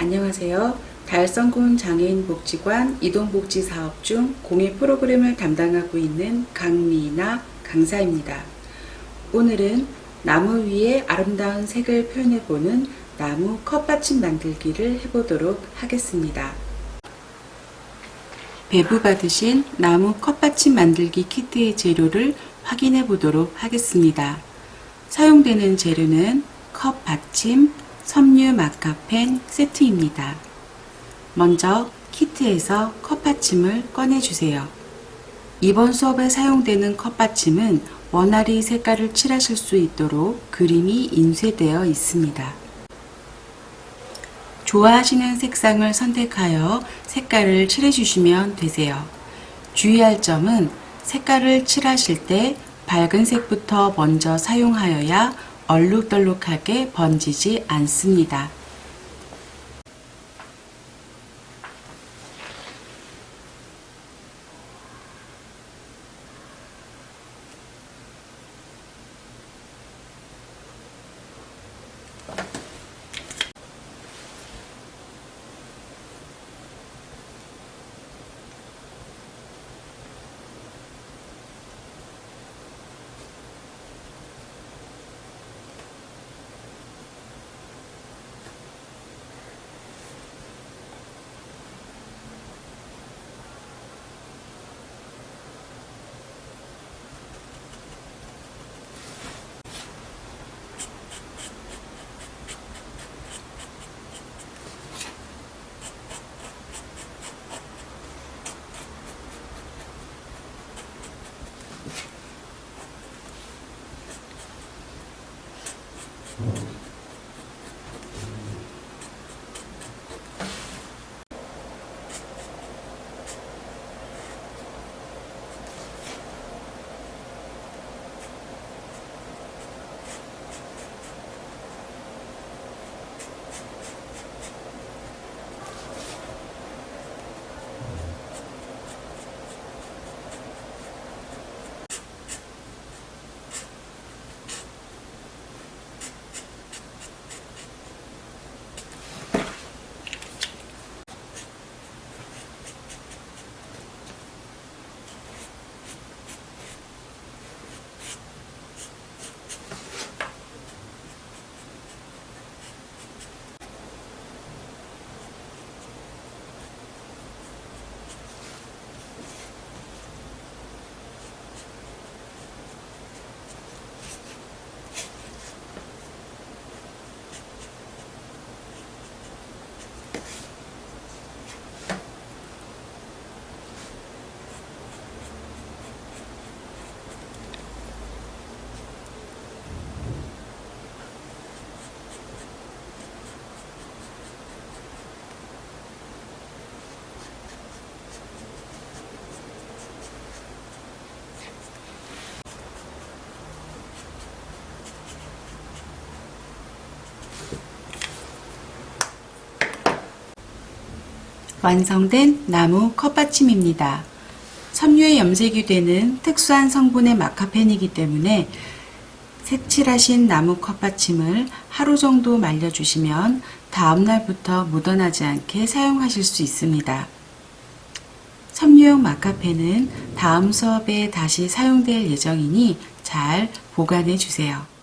안녕하세요. 달성군 장애인 복지관 이동복지 사업 중 공예 프로그램을 담당하고 있는 강미나 강사입니다. 오늘은 나무 위에 아름다운 색을 표현해보는 나무 컵받침 만들기를 해보도록 하겠습니다. 배부 받으신 나무 컵받침 만들기 키트의 재료를 확인해 보도록 하겠습니다. 사용되는 재료는 컵 받침, 섬유 마카펜 세트입니다. 먼저 키트에서 컵 받침을 꺼내 주세요. 이번 수업에 사용되는 컵 받침은 원활히 색깔을 칠하실 수 있도록 그림이 인쇄되어 있습니다. 좋아하시는 색상을 선택하여 색깔을 칠해주시면 되세요. 주의할 점은 색깔을 칠하실 때 밝은 색부터 먼저 사용하여야 얼룩덜룩하게 번지지 않습니다. 완성된 나무 컵받침입니다. 섬유에 염색이 되는 특수한 성분의 마카펜이기 때문에 색칠하신 나무 컵받침을 하루 정도 말려주시면 다음날부터 묻어나지 않게 사용하실 수 있습니다. 섬유용 마카펜은 다음 수업에 다시 사용될 예정이니 잘 보관해 주세요.